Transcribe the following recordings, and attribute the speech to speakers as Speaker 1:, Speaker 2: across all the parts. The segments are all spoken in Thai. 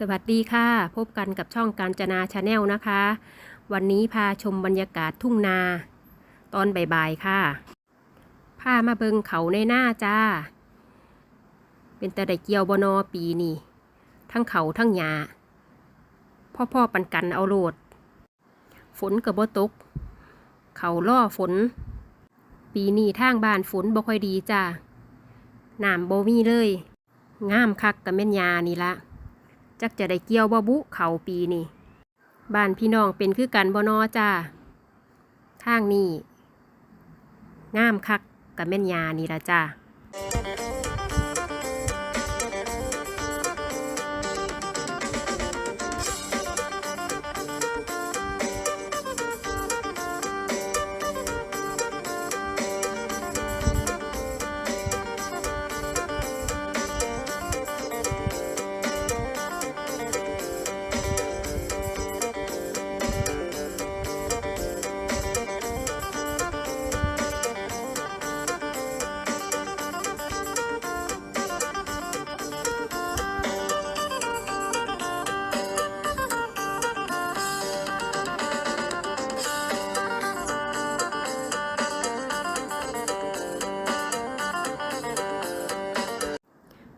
Speaker 1: สวัสดีค่ะ พบกันกับช่องการจนาชาแนลนะคะ วันนี้พาชมบรรยากาศทุ่งนา ตอนบ่ายๆค่ะ พามาเบิงเขาในหน้าจ้า เป็นต่ไดเกี่ยวบนอปีนี่ ทั้งเขาทั้งหญ้าพ่อพ่อปันกันเอาโลด ฝนกับบ่ตก เขาล่อฝน ปีนี้ทางบ้านฝนบ่ค่อยดีจ้าน้ำบ่มีเลย งามคักกับแม่นยานี่ละ จักจะได้เกี่ยวบ่บุเขาปีนี่บ้านพี่น้องเป็นคือกันบ่นอจ้าทางนี้งามคักกับแม่นยานี่ละจ้า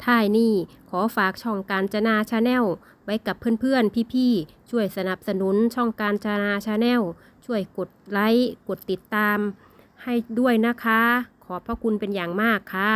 Speaker 1: ท้ายนี่ขอฝากช่องการจนาชาแนลไว้กับเพื่อนๆ พี่ๆ ช่วยสนับสนุนช่องการจนาชาแนลช่วยกดไลค์ กดติดตาม ให้ด้วยนะคะ ขอบพระคุณเป็นอย่างมากค่ะ